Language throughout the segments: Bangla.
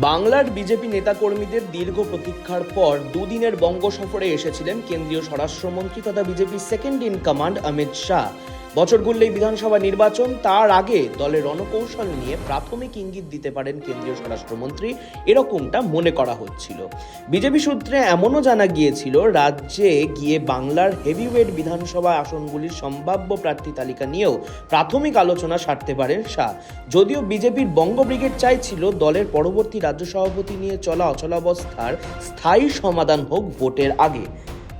বাংলার বিজেপি নেতাকর্মীদের দীর্ঘ প্রতীক্ষার পর দুদিনের বঙ্গ সফরে এসেছিলেন কেন্দ্রীয় স্বরাষ্ট্রমন্ত্রী তথা বিজেপির second in command Amit Shah. বছর ঘুরলেই বিধানসভা নির্বাচন, তার আগে দলের রণকৌশল নিয়ে প্রাথমিক ইঙ্গিত দিতে পারেন কেন্দ্রীয় স্বরাষ্ট্রমন্ত্রী। এরকমটা মনে করা হচ্ছিল। বিজেপি সূত্রে এমনও জানা গিয়েছিল, রাজ্যে গিয়ে বাংলার হেভিওয়েট বিধানসভা আসনগুলির সম্ভাব্য প্রার্থী তালিকা নিয়েও প্রাথমিক আলোচনা সারতে পারেন শাহ। যদিও বিজেপির বঙ্গ ব্রিগেড চাইছিল দলের পরবর্তী রাজ্য সভাপতি নিয়ে চলা অচলাবস্থার স্থায়ী সমাধান হোক ভোটের আগে।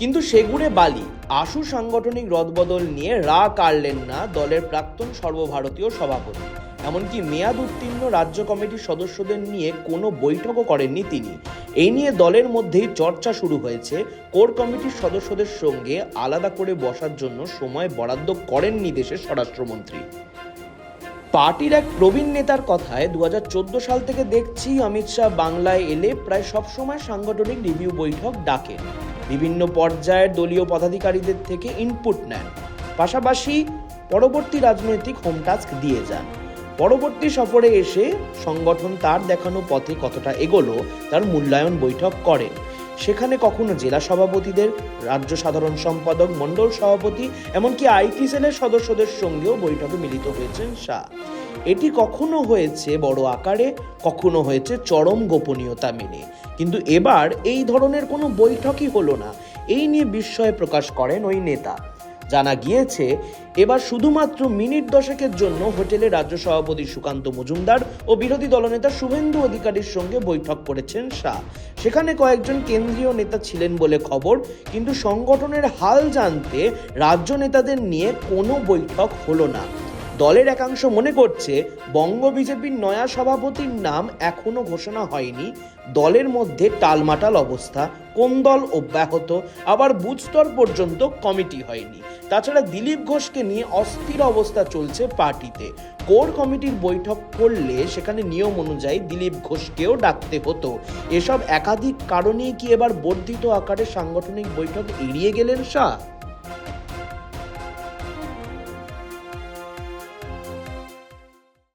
কিন্তু সেগুড়ে বালি, আশু সাংগঠনিক রদবদল নিয়ে রা কাড়লেন না দলের প্রাক্তন সর্বভারতীয় সভাপতি। এমনকি মেয়াদ উত্তীর্ণ রাজ্য কমিটির সদস্যদের নিয়ে কোনো বৈঠকও করেননি তিনি। এই নিয়ে দলের মধ্যেই চর্চা শুরু হয়েছে। কোর কমিটির সদস্যদের সঙ্গে আলাদা করে বসার জন্য সময় বরাদ্দ করেননি দেশের স্বরাষ্ট্রমন্ত্রী। পার্টির এক প্রবীণ নেতার কথায় দু হাজার চোদ্দ সাল থেকে দেখছি অমিত শাহ বাংলায় এলে প্রায় সবসময় সাংগঠনিক রিভিউ বৈঠক ডাকেন বিভিন্ন পর্যায়ের দলীয় পদাধিকারীদের থেকে ইনপুট নেন। পাশাপাশি পরবর্তী রাজনৈতিক হোম টাস্ক দিয়ে যান। পরবর্তী সফরে এসে সংগঠন তার দেখানো পথে কতটা এগোলো, তার মূল্যায়ন বৈঠক করেন। সেখানে কখনো জেলা সভাপতিদের, রাজ্য সাধারণ সম্পাদক, মণ্ডল সভাপতি, এমনকি আইটি সেলের সদস্যদের সঙ্গেও বৈঠকে মিলিত হয়েছেন শাহ। এটি কখনো হয়েছে বড় আকারে, কখনো হয়েছে চরম গোপনীয়তা মেনে। কিন্তু এবার এই ধরনের কোনো বৈঠকই হলো না। এই নিয়ে বিস্ময় প্রকাশ করেন ওই নেতা। জানা গিয়েছে, এবার শুধুমাত্র মিনিট দশেকের জন্য হোটেলে রাজ্য সভাপতি সুকান্ত মজুমদার ও বিরোধী দলনেতা শুভেন্দু অধিকারীর সঙ্গে বৈঠক করেছেন শাহ। সেখানে কয়েকজন কেন্দ্রীয় নেতা ছিলেন বলে খবর, কিন্তু সংগঠনের হাল জানতে রাজ্য নেতাদের নিয়ে কোনো বৈঠক হলো না। দলের একাংশ মনে করছে বঙ্গ বিজেপির নয়া সভাপতির নাম এখনও ঘোষণা হয়নি। দলের মধ্যে টালমাটাল অবস্থা, কোন দল অব্যাহত, আবার বুথ স্তর পর্যন্ত কমিটি হয়নি। তাছাড়া দিলীপ ঘোষকে নিয়ে অস্থির অবস্থা চলছে পার্টিতে। কোর কমিটির বৈঠক করলে সেখানে নিয়ম অনুযায়ী দিলীপ ঘোষকেও ডাকতে হতো। এসব একাধিক কারণেই কি এবার বর্ধিত আকারে সাংগঠনিক বৈঠক এড়িয়ে গেলেন শাহ?